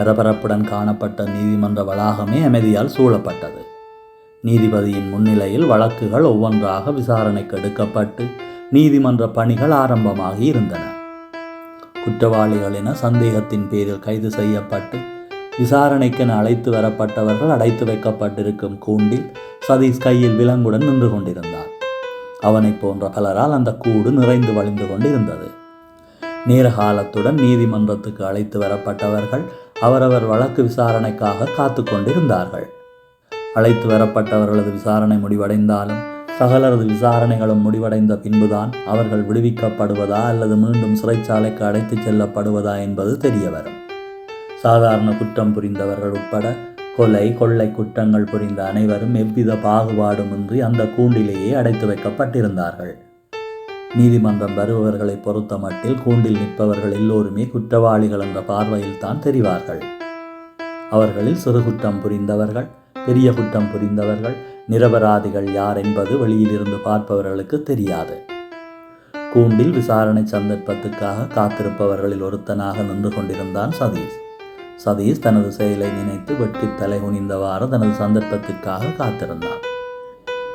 பரபரப்புடன் காணப்பட்ட நீதிமன்ற வளாகமே அமைதியால் சூழப்பட்டது. நீதிபதியின் முன்னிலையில் வழக்குகள் ஒவ்வொன்றாக விசாரணைக்கு எடுக்கப்பட்டு நீதிமன்ற பணிகள் ஆரம்பமாகி இருந்தன. குற்றவாளிகள் என சந்தேகத்தின் பேரில் கைது செய்யப்பட்டு விசாரணைக்கென அழைத்து வரப்பட்டவர்கள் அடைத்து வைக்கப்பட்டிருக்கும் கூண்டில் சதீஷ் கையில் விலங்குடன் நின்று கொண்டிருந்தார். அவனைப் போன்ற பலரால் அந்த கூடு நிறைந்து வழிந்து கொண்டிருந்தது. நேர காலத்துடன் நீதிமன்றத்துக்கு அழைத்து வரப்பட்டவர்கள் அவரவர் வழக்கு விசாரணைக்காக காத்து கொண்டிருந்தார்கள் அழைத்து வரப்பட்டவர்களது விசாரணை முடிவடைந்தாலும் சகலரது விசாரணைகளும் முடிவடைந்த பின்புதான் அவர்கள் விடுவிக்கப்படுவதா அல்லது மீண்டும் சிறைச்சாலைக்கு அழைத்துச் செல்லப்படுவதா என்பது தெரிய வரும் சாதாரண குற்றம் புரிந்தவர்கள் உட்பட கொலை கொள்ளை குற்றங்கள் புரிந்த அனைவரும் எவ்வித பாகுபாடுமின்றி அந்த கூண்டிலேயே அடைத்து வைக்கப்பட்டிருந்தார்கள். நீதிமன்றம் வருபவர்களை பொறுத்த மட்டில் கூண்டில் நிற்பவர்கள் எல்லோருமே குற்றவாளிகள் என்ற பார்வையில் தான் தெரிவார்கள். அவர்களில் சிறு குற்றம் புரிந்தவர்கள் பெரிய குற்றம் புரிந்தவர்கள் நிரபராதிகள் யார் என்பது வெளியிலிருந்து பார்ப்பவர்களுக்கு தெரியாது. கூண்டில் விசாரணை சந்தர்ப்பத்துக்காக காத்திருப்பவர்களில் ஒருத்தனாக நின்று கொண்டிருந்தான் சதீஷ். சதீஷ் தனது செயலை நினைத்து வெட்கி தலை குனிந்தவாறு தனது சந்தர்ப்பத்திற்காக காத்திருந்தான்.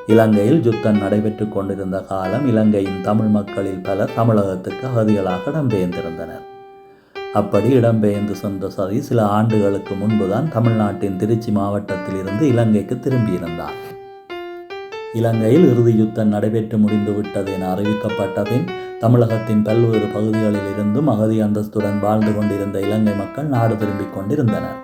இலங்கையில் யுத்தம் நடைபெற்று கொண்டிருந்த காலம் இலங்கையின் தமிழ் மக்களில் பலர் தமிழகத்துக்கு அகதிகளாக இடம்பெயர்ந்திருந்தனர். அப்படி இடம்பெயர்ந்து சென்ற சதி சில ஆண்டுகளுக்கு முன்புதான் தமிழ்நாட்டின் திருச்சி மாவட்டத்தில் இருந்து இலங்கைக்கு திரும்பியிருந்தார். இலங்கையில் இறுதி யுத்தம் நடைபெற்று முடிந்துவிட்டது என அறிவிக்கப்பட்டபின் தமிழகத்தின் பல்வேறு பகுதிகளில் இருந்தும் அகதி அந்தஸ்துடன் வாழ்ந்து கொண்டிருந்த இலங்கை மக்கள் நாடு திரும்பிக் கொண்டிருந்தனர்.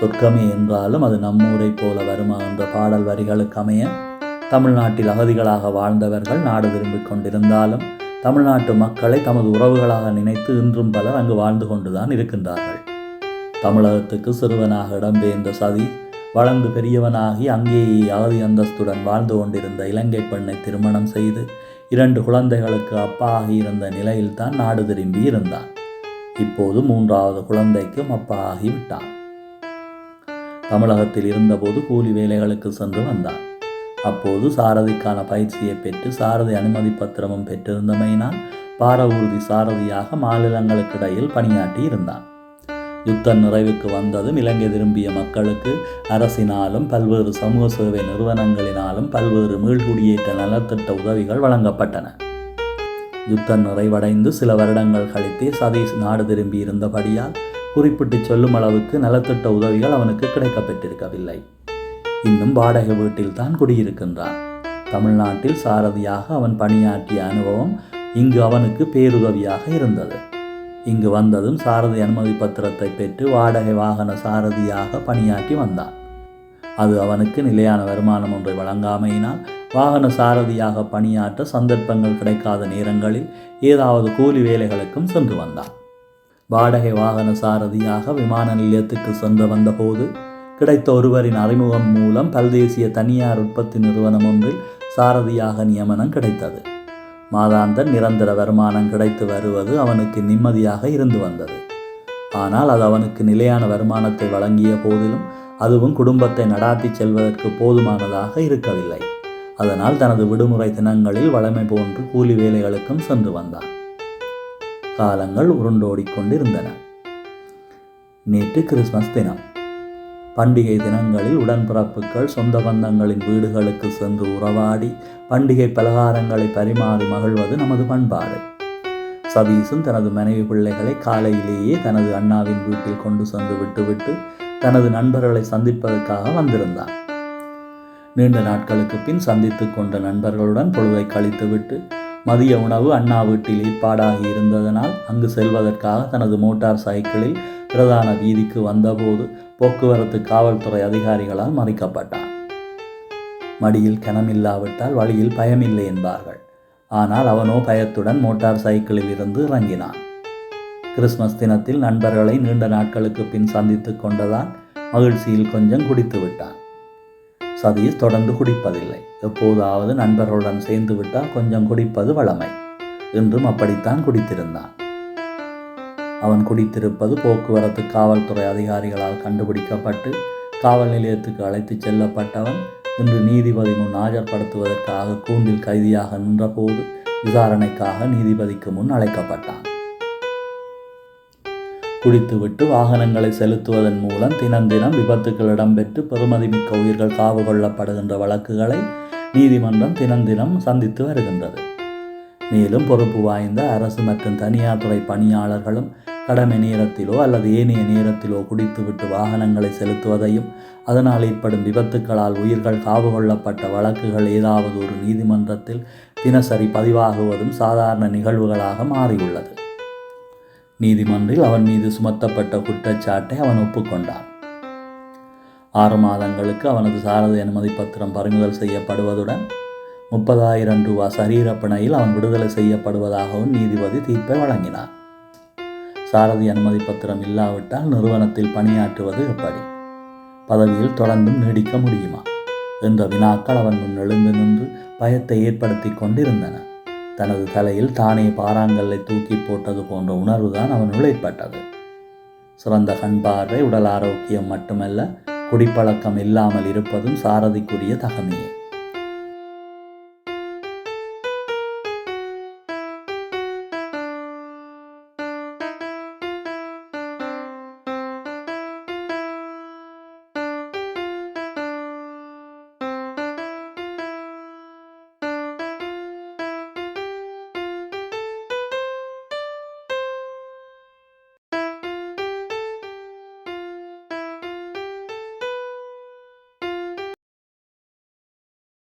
சொர்க்கமே என்றாலும் அது நம்மூரைப் போல வருமா என்ற பாடல் வரிகளுக்கு அமைய தமிழ்நாட்டில் அகதிகளாக வாழ்ந்தவர்கள் நாடு திரும்பிக் கொண்டிருந்தாலும் தமிழ்நாட்டு மக்களை தமது உறவுகளாக நினைத்து இன்றும் பலர் அங்கு வாழ்ந்து கொண்டுதான் இருக்கின்றார்கள். தமிழகத்துக்கு சிறுவனாக இடம்பெயர்ந்த சதி வளர்ந்து பெரியவனாகி அங்கேயே அகதி அந்தஸ்துடன் வாழ்ந்து கொண்டிருந்த இலங்கை பெண்ணை திருமணம் செய்து இரண்டு குழந்தைகளுக்கு அப்பா ஆகியிருந்த நிலையில்தான் நாடு திரும்பி இருந்தான். இப்போது மூன்றாவது குழந்தைக்கும் அப்பா ஆகிவிட்டான் தமிழகத்தில் இருந்தபோது கூலி வேலைகளுக்கு சென்று வந்தான். அப்போது சாரதிக்கான பயிற்சியை பெற்று சாரதி அனுமதி பத்திரமும் பெற்றிருந்தமையினால் பார ஊர்தி சாரதியாக மாநிலங்களுக்கு இடையில் பணியாற்றி இருந்தான். யுத்தம் நிறைவுக்கு வந்ததும் இலங்கை திரும்பிய மக்களுக்கு அரசினாலும் பல்வேறு சமூக சேவை நிறுவனங்களினாலும் பல்வேறு மீள்குடியேற்ற நலத்திட்ட உதவிகள் வழங்கப்பட்டன. யுத்தம் நிறைவடைந்து சில வருடங்கள் கழித்தே சதீஷ் நாடு திரும்பி இருந்தபடியால் குறிப்பிட்டு சொல்லும் அளவுக்கு நலத்திட்ட உதவிகள் அவனுக்கு கிடைக்கப்பெற்றிருக்கவில்லை. இன்னும் வாடகை வீட்டில் தான் குடியிருக்கின்றான். தமிழ்நாட்டில் சாரதியாக அவன் பணியாற்றிய அனுபவம் இங்கு அவனுக்கு பேருதவியாக இருந்தது. இங்கு வந்ததும் சாரதி அனுமதி பத்திரத்தை பெற்று வாடகை வாகன சாரதியாக பணியாற்றி வந்தான். அது அவனுக்கு நிலையான வருமானம் ஒன்றை வழங்காமையினால் வாகன சாரதியாக பணியாற்ற சந்தர்ப்பங்கள் கிடைக்காத நேரங்களில் ஏதாவது கூலி வேலைகளுக்கும் சென்று வந்தான். வாடகை வாகன சாரதியாக விமான நிலையத்துக்கு சென்று வந்தபோது கிடைத்த ஒருவரின் அறிமுகம் மூலம் பல்தேசிய தனியார் உற்பத்தி நிறுவனம் ஒன்றில் சாரதியாக நியமனம் கிடைத்தது. மாதாந்த நிரந்தர வருமானம் கிடைத்து வருவது அவனுக்கு நிம்மதியாக இருந்து வந்தது. ஆனால் அது அவனுக்கு நிலையான வருமானத்தை வழங்கிய போதிலும் அதுவும் குடும்பத்தை நடாத்தி செல்வதற்கு போதுமானதாக இருக்கவில்லை. அதனால் தனது விடுமுறை தினங்களில் வளமை போன்று கூலி வேலைகளுக்கும் சென்று வந்தான். காலங்கள் உருண்டோடிக்கொண்டிருந்தன நேற்று கிறிஸ்மஸ் தினம். பண்டிகை தினங்களில் உடன்பிறப்புகள் சொந்த பந்தங்களின் வீடுகளுக்கு சென்று உறவாடி பண்டிகை பலகாரங்களை பரிமாறி மகிழ்வது நமது பண்பாடு. சதீஷும் தனது மனைவி பிள்ளைகளை காலையிலேயே தனது அண்ணாவின் வீட்டில் கொண்டு சென்று விட்டுவிட்டு தனது நண்பர்களை சந்திப்பதற்காக வந்திருந்தார். நீண்ட நாட்களுக்கு பின் சந்தித்து கொண்ட நண்பர்களுடன் பொழுதை கழித்துவிட்டு மதிய உணவு அண்ணா வீட்டில் ஏற்பாடாகி இருந்ததனால் அங்கு செல்வதற்காக தனது மோட்டார் சைக்கிளில் பிரதான வீதிக்கு வந்தபோது போக்குவரத்து காவல்துறை அதிகாரிகளால் மறைக்கப்பட்டான். மடியில் கனமில்லாவிட்டால் வழியில் பயமில்லை என்பார்கள். ஆனால் அவனோ பயத்துடன் மோட்டார் சைக்கிளில் இருந்து இறங்கினான். கிறிஸ்மஸ் தினத்தில் நண்பர்களை நீண்ட நாட்களுக்கு பின் சந்தித்து கொண்டதால் மகிழ்ச்சியில் கொஞ்சம் குடித்து விட்டான். சதீஷ் தொடர்ந்து குடிப்பதில்லை. எப்போதாவது நண்பர்களுடன் சேர்ந்து விட்டால் கொஞ்சம் குடிப்பது வளமை என்றும் அப்படித்தான் குடித்திருந்தான். அவன் குடித்திருப்பது போக்குவரத்து காவல்துறை அதிகாரிகளால் கண்டுபிடிக்கப்பட்டு காவல் நிலையத்துக்கு அழைத்துச் செல்லப்பட்டவன் இன்று நீதிபதி முன் ஆஜர்படுத்துவதற்காக கூண்டில் கைதியாக நின்றபோது விசாரணைக்காக நீதிபதிக்கு முன் அழைக்கப்பட்டான். குடித்துவிட்டு வாகனங்களை செலுத்துவதன் மூலம் தினம் தினம் விபத்துக்கள் இடம்பெற்று பெறுமதிமிக்க உயிர்கள் காவு கொள்ளப்படுகின்ற வழக்குகளை நீதிமன்றம் தினம் தினம் சந்தித்து வருகின்றது. மேலும் பொறுப்பு வாய்ந்த அரசு மற்றும் தனியார் துறை பணியாளர்களும் கடமை நேரத்திலோ அல்லது ஏனைய நேரத்திலோ குடித்துவிட்டு வாகனங்களை செலுத்துவதையும் அதனால் ஏற்படும் விபத்துக்களால் உயிர்கள் காவு கொள்ளப்பட்ட வழக்குகள் ஏதாவது ஒரு நீதிமன்றத்தில் தினசரி பதிவாகுவதும் சாதாரண நிகழ்வுகளாக மாறியுள்ளது. நீதிமன்றில் அவன் மீது சுமத்தப்பட்ட குற்றச்சாட்டை அவன் ஒப்புக்கொண்டான். ஆறு மாதங்களுக்கு அவனது சாரதி அனுமதி பத்திரம் பறிமுதல் செய்யப்படுவதுடன் முப்பதாயிரம் ரூபா சரீரப்பணையில் அவன் விடுதலை செய்யப்படுவதாகவும் நீதிபதி தீர்ப்பை வழங்கினார். சாரதி அனுமதி பத்திரம் இல்லாவிட்டால் நிறுவனத்தில் பணியாற்றுவது எப்படி? பதவியில் தொடர்ந்தும் நீடிக்க முடியுமா? என்ற வினாக்கள் அவன் முன் எழுந்து நின்று பயத்தை ஏற்படுத்தி கொண்டிருந்தன. தனது தலையில் தானே பாறாங்கல்லை தூக்கி போட்டது போன்ற உணர்வுதான் அவனுள் ஏற்பட்டது சிறந்த கண் பார்வை உடல் ஆரோக்கியம் மட்டுமல்ல குடிப்பழக்கம் இல்லாமல் இருப்பதும் சாரதிக்குரிய தகமையே.